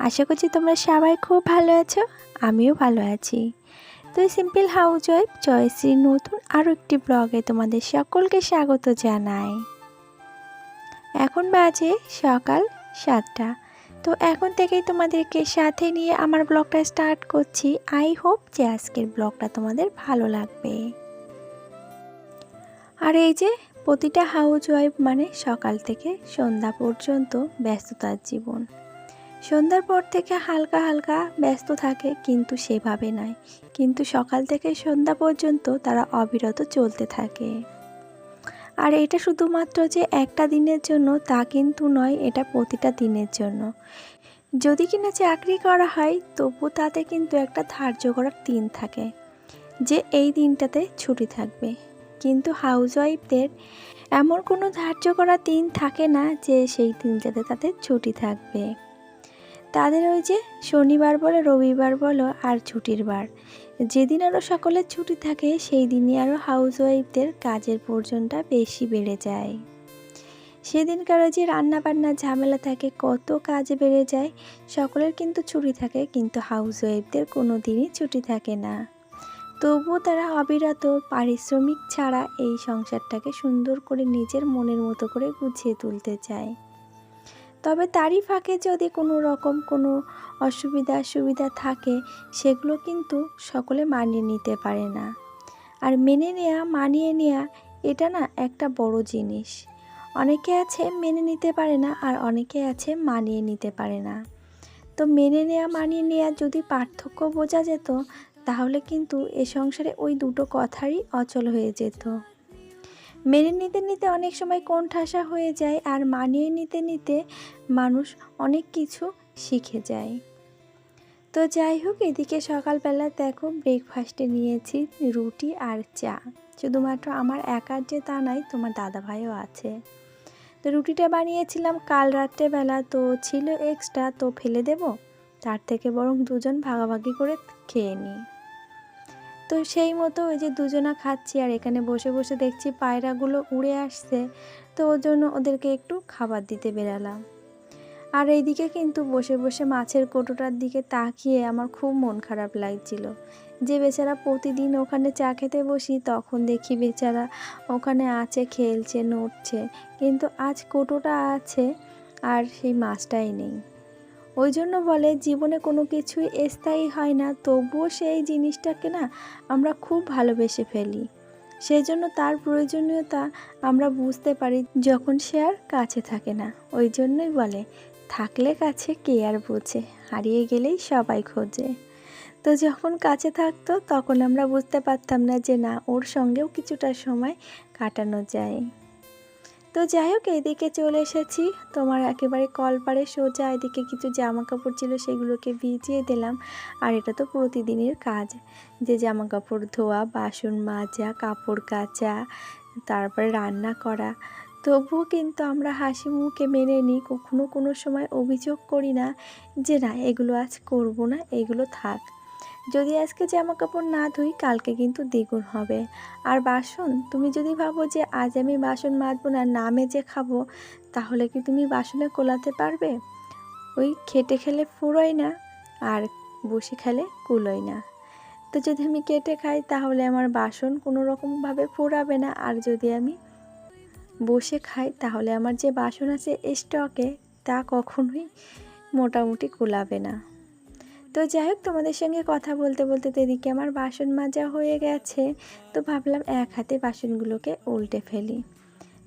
আশা করছি তোমরা সবাই খুব ভালো আছো, আমিও ভালো আছি। তো সিম্পল হাউস ওয়াইফ জয়শ্রীর নতুন আরও একটি ব্লগে তোমাদের সকলকে স্বাগত জানাই। এখন বাজে সকাল সাতটা। তো এখন থেকেই তোমাদেরকে সাথে নিয়ে আমার ব্লগটা স্টার্ট করছি। আই হোপ যে আজকের ব্লগটা তোমাদের ভালো লাগবে। আর এই যে প্রতিটা হাউস ওয়াইফ মানে সকাল থেকে সন্ধ্যা পর্যন্ত ব্যস্ততার জীবন। সন্ধ্যার পর থেকে হালকা হালকা ব্যস্ত থাকে, কিন্তু সেভাবে নয়। কিন্তু সকাল থেকে সন্ধ্যা পর্যন্ত তারা অবিরত চলতে থাকে। আর এটা শুধুমাত্র যে একটা দিনের জন্য, তা কিন্তু নয়, এটা প্রতিটা দিনের জন্য। যদি কিনা চাকরি করা হয়, তবু তাতে কিন্তু একটা ধার্য করার দিন থাকে, যে এই দিনটাতে ছুটি থাকবে। কিন্তু হাউসওয়াইফদের এমন কোনো ধার্য করা দিন থাকে না, যে সেই দিনটাতে তাদের ছুটি থাকবে। তাদের ওই যে শনিবার বলো, রবিবার বলো আর ছুটির বার। যেদিন আরও সকলের ছুটি থাকে সেই দিনই আরও হাউসওয়াইফদের কাজের পর্যনটা বেশি বেড়ে যায়। সেদিনকার যে রান্নাবান্নার ঝামেলা থাকে, কত কাজ বেড়ে যায়, সকলের কিন্তু ছুটি থাকে, কিন্তু হাউসওয়াইফদের কোনো দিনই ছুটি থাকে না। তবুও তারা অবিরত, পারিশ্রমিক ছাড়া এই সংসারটাকে সুন্দর করে নিজের মনের মতো করে গুছিয়ে তুলতে চায়। তবে তারই ফাঁকে যদি কোনো রকম কোনো অসুবিধা সুবিধা থাকে, সেগুলো কিন্তু সকলে মানিয়ে নিতে পারে না। আর মেনে নেওয়া মানিয়ে নেওয়া এটা না একটা বড় জিনিস। অনেকে আছে মেনে নিতে পারে না, আর অনেকে আছে মানিয়ে নিতে পারে না। তো মেনে নেওয়া মানিয়ে নেওয়া যদি পার্থক্য বোঝা যেত, তাহলে কিন্তু এ সংসারে ওই দুটো কথারই অচল হয়ে যেত। মেনে নিতে নিতে অনেক সময় কোণঠাসা হয়ে যায় আর মানিয়ে নিতে নিতে মানুষ অনেক কিছু শিখে যায়। তো যাই হোক, এদিকে সকালবেলা দেখো ব্রেকফাস্টে নিয়েছি রুটি আর চা। শুধুমাত্র আমার একার যে তা নাই, তোমার দাদাভাইও আছে। তো রুটিটা বানিয়েছিলাম কাল রাত্রেবেলা, তো ছিল এক্সট্রা তো ফেলে দেব। তার থেকে বরং দুজন ভাগাভাগি করে খেয়ে নিই। তো সেই মতো ওই যে দুজনা খাচ্ছি আর এখানে বসে বসে দেখছি পায়রাগুলো উড়ে আসছে। তো ওর জন্য ওদেরকে একটু খাবার দিতে বেরালাম। আর এইদিকে কিন্তু বসে বসে মাছের কোটোটার দিকে তাকিয়ে আমার খুব মন খারাপ লাগছিল। যে বেচারা প্রতিদিন ওখানে চা খেতে বসি, তখন দেখি বেচারা ওখানে আছে, খেলছে, নড়ছে। কিন্তু আজ কোটোটা আছে আর সেই মাছটাই নেই। ওই জন্য বলে, জীবনে কোনো কিছুই স্থায়ী হয় না, তবুও সেই জিনিসটাকে না আমরা খুব ভালোবেসে ফেলি। সেই জন্য তার প্রয়োজনীয়তা আমরা বুঝতে পারি যখন সে আর কাছে থাকে না। ওই জন্যই বলে, থাকলে কাছে কে আর বোঝে? হারিয়ে গেলেই সবাই খোঁজে। তো যখন কাছে থাকতো, তখন আমরা বুঝতে পারতাম না যে না, ওর সঙ্গেও কিছুটা সময় কাটানো যায়। তো যাই হোক, এদিকে চলে এসেছি। তোমার একেবারে কলপারে সোজা, এদিকে কিছু জামা কাপড় ছিল, সেগুলোকে ভিজিয়ে দিলাম। আর এটা তো প্রতিদিনের কাজ। যে জামা কাপড় ধোয়া, বাসন মাজা, কাপড় কাচা, তারপরে রান্না করা। তবুও কিন্তু আমরা হাসি মুখে মেনে নিই, কখনো কোনো সময় অভিযোগ করি না যে, না, এগুলো আজ করব না, এগুলো থাক। যদি আজকে জামা কাপড় না ধুই, কালকে কিন্তু দ্বিগুণ হবে। আর বাসন, তুমি যদি ভাবো যে আজ আমি বাসন মাজবো না না মেজে খাব, তাহলে কি তুমি বাসনে কোলাতে পারবে? ওই খেটে খেলে ফুরোয় না, আর বসে খেলে কুলোয় না। তো যদি আমি কেটে খাই, তাহলে আমার বাসন কোনো রকমভাবে ফুরাবে না। আর যদি আমি বসে খাই, তাহলে আমার যে বাসন আছে, স্টকে, তা কখনোই মোটামুটি কুলাবে না। তো যাই হোক, তোমাদের সঙ্গে কথা বলতে বলতে এদিকে আমার বাসন মাজা হয়ে গেছে। তো ভাবলাম এক হাতে বাসনগুলোকে উল্টে ফেলি।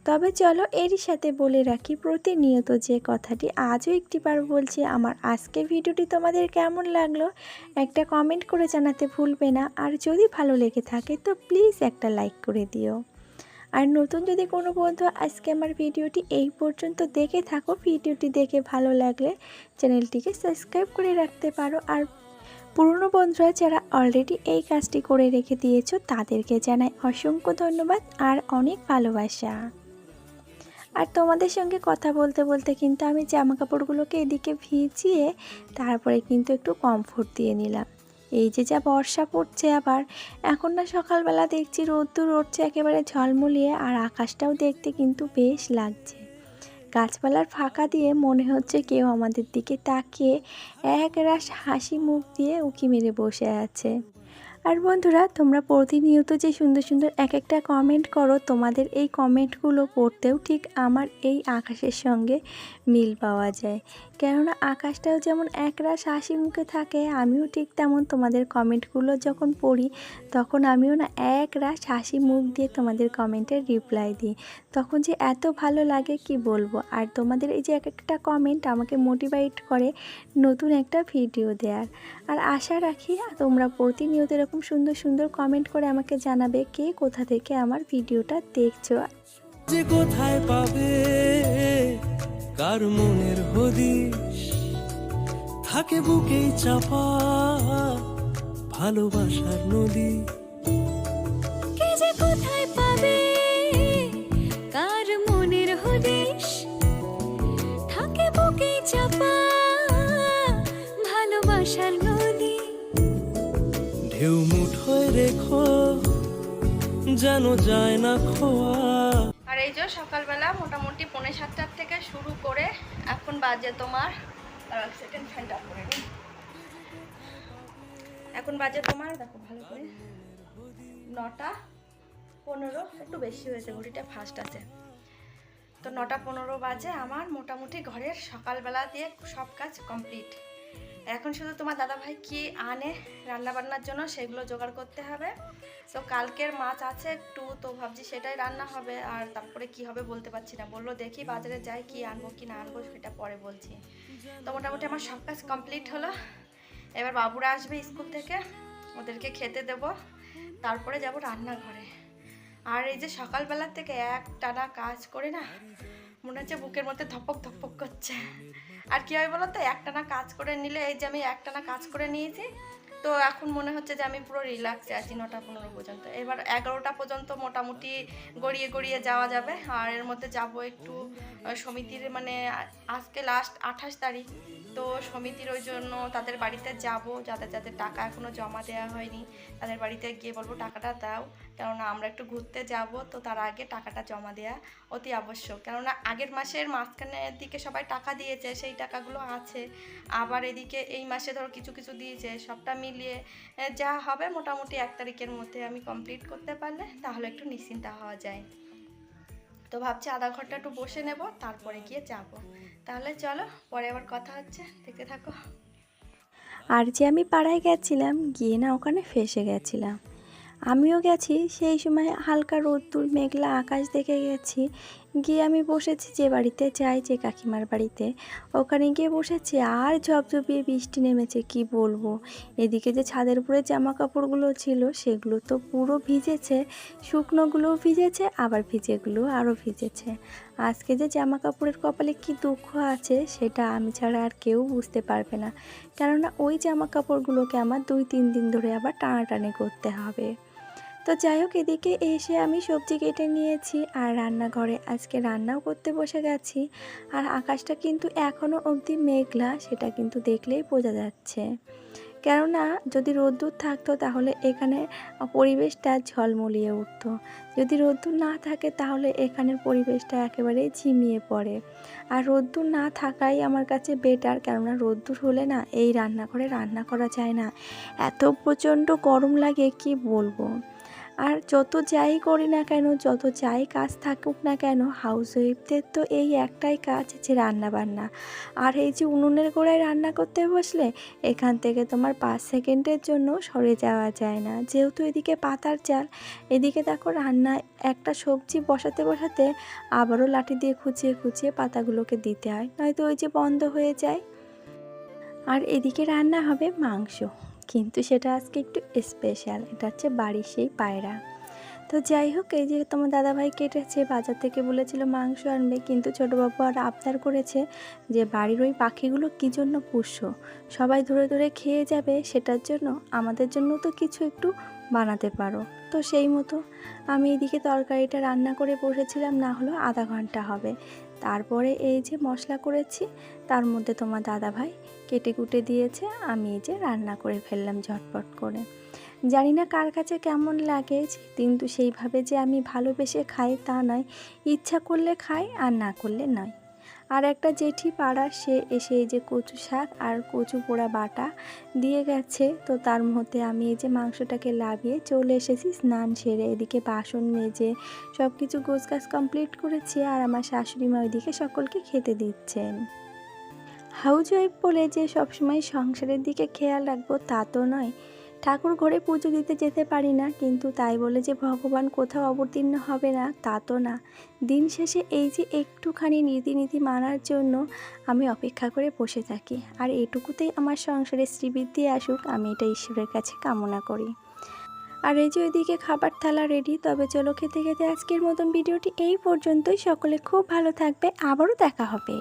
তবে চলো এরই সাথে বলে রাখি, প্রতিনিয়ত যে কথাটি আজও একটিবার বলছি, আমার আজকের ভিডিওটি তোমাদের কেমন লাগল একটা কমেন্ট করে জানাতে ভুলবে না। আর যদি ভালো লেগে থাকে, তো প্লিজ একটা লাইক করে দিও। আর নতুন যদি কোনো বন্ধু আজকে আমার ভিডিওটি এই পর্যন্ত দেখে থাকো, ভিডিওটি দেখে ভালো লাগলে চ্যানেলটিকে সাবস্ক্রাইব করে রাখতে পারো। আর পুরনো বন্ধুরা যারা অলরেডি এই কাজটি করে রেখে দিয়েছ, তাদেরকে জানাই অসংখ্য ধন্যবাদ আর অনেক ভালোবাসা। আর তোমাদের সঙ্গে কথা বলতে বলতে কিন্তু আমি জামা কাপড়গুলোকে এদিকে ভিজিয়ে তারপরে কিন্তু একটু কমফোর্ট দিয়ে নিলাম। এই যে যা বর্ষা পড়ছে আবার, এখন না সকালবেলা দেখছি রোদ্দুর উঠছে একেবারে ঝলমলিয়ে আর আকাশটাও দেখতে কিন্তু বেশ লাগছে। গাছপালার ফাঁকা দিয়ে মনে হচ্ছে কেউ আমাদের দিকে তাকিয়ে এক রাস হাসি মুখ দিয়ে উঁকি মেরে বসে আছে। আর বন্ধুরা, তোমরা প্রতিনিয়ত যে সুন্দর সুন্দর এক একটা কমেন্ট করো, তোমাদের এই কমেন্টগুলো পড়তেও ঠিক আমার এই আকাশের সঙ্গে মিল পাওয়া যায়। কেননা, আকাশটাও যেমন একরাশ হাসি মুখে থাকে, আমিও ঠিক তেমন তোমাদের কমেন্টগুলো যখন পড়ি, তখন আমিও না এক রাশ হাসি মুখ দিয়ে তোমাদের কমেন্টের রিপ্লাই দিই। তখন যে এত ভালো লাগে কি বলব? আর তোমাদের এই যে এক একটা কমেন্ট আমাকে মোটিভেট করে নতুন একটা ভিডিও দেওয়ার আর আশা রাখি তোমরা প্রতিনিয়ত এরকম সুন্দর সুন্দর কমেন্ট করে আমাকে জানাবে কে কোথা থেকে আমার ভিডিওটা দেখছ। যে কোথায় পাবে কার মনের হদিশ? থাকে বুকে চাপা ভালোবাসার নদী। কে যে কোথায় পাবে? রেখো যেন যায় না খোয়া। আর এই যে সকালবেলা মোটামুটি পৌনে সাতটার থেকে শুরু করে এখন বাজে তোমার। এখন বাজে তোমার, দেখো ভালো করে, নটা পনেরো, একটু বেশি হয়েছে, ঘড়িটা ফার্স্ট আছে। তো নটা পনেরো বাজে আমার মোটামুটি ঘরের সকালবেলা দিয়ে সব কাজ কমপ্লিট এখন শুধু তোমার দাদাভাই কি আনে রান্না বান্নার জন্য, সেগুলো জোগাড় করতে হবে। তো কালকের মাছ আছে একটু, তো ভাবছি সেটাই রান্না হবে, আর তারপরে কি হবে বলতে পারছি না। বলল দেখি বাজারে যাই কি আনব, কি না আনব, সেটা পরে বলছি। তো মোটামুটি আমার সব কাজ কমপ্লিট হলো। এবার বাবুরা আসবে স্কুল থেকে, ওদেরকে খেতে দেব। তারপরে যাব রান্নাঘরে। আর এই যে সকালবেলা থেকে এক টানা কাজ করে না, মনে হচ্ছে বুকের মধ্যে ধপক ধপক করছে। আর কী হয় বলো তো একটানা কাজ করে নিলে, এই যে আমি একটানা কাজ করে নিয়েছি, তো এখন মনে হচ্ছে যে আমি পুরো রিল্যাক্সে আছি নটা পনেরো পর্যন্ত। এবার এগারোটা পর্যন্ত মোটামুটি গড়িয়ে গড়িয়ে যাওয়া যাবে। আর এর মধ্যে যাব একটু সমিতির মানে আজকে লাস্ট আঠাশ তারিখ, তো সমিতির ওই জন্য তাদের বাড়িতে যাব। যাদের যাদের টাকা এখনও জমা দেওয়া হয়নি, তাদের বাড়িতে গিয়ে বলব, টাকাটা দাও। কেননা আমরা একটু ঘুরতে যাব, তো তার আগে টাকাটা জমা দেওয়া অতি আবশ্যক। কেননা আগের মাসের মাঝখানের দিকে সবাই টাকা দিয়েছে, সেই টাকাগুলো আছে। আবার এদিকে এই মাসে ধরো কিছু কিছু দিয়েছে, সবটা মিলিয়ে যা হবে মোটামুটি এক তারিখের মধ্যে আমি কমপ্লিট করতে পারলে তাহলে একটু নিশ্চিন্তা হওয়া যায়। তো ভাবছি আধা ঘণ্টা একটু বসে নেব, তারপরে গিয়ে যাব। তাহলে চলো, পরে আবার কথা হচ্ছে। দেখতে থাকো। আর যে আমি পাড়ায় গেছিলাম, গিয়ে না ওখানে ফেসে গেছিলাম। আমিও গেছি, সেই সময় হালকা রোদ্দুর, মেঘলা আকাশ দেখে গেছি। গিয়ে আমি বসেছি যে বাড়িতে, যাই যে কাকিমার বাড়িতে। ওখানে গিয়ে বসেছি, আর ঝপঝপিয়ে বৃষ্টি নেমেছে, কি বলব? এদিকে যে ছাদের উপরে জামা কাপড়গুলো ছিল, সেগুলো তো পুরো ভিজেছে, শুকনোগুলোও ভিজেছে, আবার ভিজেগুলো আরও ভিজেছে। আজকে যে জামা কাপড়ের কপালে কি দুঃখ আছে, সেটা আমি ছাড়া আর কেউ বুঝতে পারবে না। কেননা ওই জামা কাপড়গুলোকে আমার দুই তিন দিন ধরে আবার টানাটানি করতে হবে। তো যাই হোক, এদিকে এসে আমি সবজি কেটে নিয়েছি আর রান্নাঘরে আজকে রান্নাও করতে বসে গেছি। আর আকাশটা কিন্তু এখনও অবধি মেঘলা, সেটা কিন্তু দেখলেই বোঝা যাচ্ছে। কেননা, যদি রোদ্দুর থাকতো তাহলে এখানে পরিবেশটা ঝলমলিয়ে উঠতো। যদি রোদ্দুর না থাকে তাহলে এখানের পরিবেশটা একেবারেই ঝিমিয়ে পড়ে। আর রোদ্দুর না থাকাই আমার কাছে বেটার কেননা রোদ্দুর হলে না এই রান্নাঘরে রান্না করা যায় না। এত প্রচণ্ড গরম লাগে, কি বলব? আর যত যাই করি না কেন, যত যাই কাজ থাকুক না কেন হাউস ওয়াইফদের তো এই একটাই কাজ যে রান্না বান্না আর এই যে উনুনের গোড়ায় রান্না করতে বসলে, এখান থেকে তোমার পাঁচ সেকেন্ডের জন্য সরে যাওয়া যায় না। যেহেতু এদিকে পাতার চাল, এদিকে দেখো রান্না, একটা সবজি বসাতে বসাতে আবারও লাঠি দিয়ে খুঁচিয়ে খুঁচিয়ে পাতাগুলোকে দিতে হয়, নয়তো ওই যে বন্ধ হয়ে যায়। আর এদিকে রান্না হবে মাংস। কিন্তু সেটা আজকে একটু স্পেশাল এটা হচ্ছে বাড়ির সেই পায়রা। তো যাই হোক, এই যে তোমার দাদাভাই কেটেছে, বাজার থেকে বলেছিল মাংস আনবে, কিন্তু ছোটোবাবু আর আবদার করেছে যে বাড়ির ওই পাখিগুলো কী জন্য পুষ্য সবাই ধরে ধরে খেয়ে যাবে, সেটার জন্য আমাদের জন্য তো কিছু একটু বানাতে পারো। তো সেই মতো আমি এদিকে তরকারিটা রান্না করে বসেছিলাম, না হলো আধা ঘণ্টা হবে। তারপরে এই যে মশলা করেছি, তার মধ্যে তোমার দাদাভাই কেটে কুটে দিয়েছে, আমি এই যে রান্না করে ফেললাম ঝটপট করে। জানি না কার কাছে কেমন লাগে, কিন্তু সেইভাবে যে আমি ভালোবেসে খাই তা নয়। ইচ্ছা করলে খাই, আর না করলে নয়। আর একটা জেঠি পাড়া, সে এসে এই যে কচু শাক আর কচু পোড়া বাটা দিয়ে গেছে। তো তার মধ্যে আমি এই যে মাংসটাকে লাভিয়ে চলে এসেছি স্নান সেরে। এদিকে বাসন মেজে সব কিছু গোছগাছ কমপ্লিট করেছি আর আমার শাশুড়ি মা ওইদিকে সকলকে খেতে দিচ্ছেন। হাউস ওয়াইফ বলে যে সবসময় সংসারের দিকে খেয়াল রাখব তা তো নয়। ঠাকুর ঘরে পুজো দিতে যেতে পারি না, কিন্তু তাই বলে যে ভগবান কোথাও অবতীর্ণ হবে না, তা তো না। দিন শেষে এই যে একটুখানি নীতিনীতি মানার জন্য আমি অপেক্ষা করে বসে থাকি, আর এটুকুতেই আমার সংসারে শ্রীবৃদ্ধি আসুক, আমি এটা ঈশ্বরের কাছে কামনা করি। আর এই যে ওইদিকে খাবার থালা রেডি তবে চলো খেতে খেতে আজকের মতন ভিডিওটি এই পর্যন্তই। সকলে খুব ভালো থাকবে, আবারও দেখা হবে।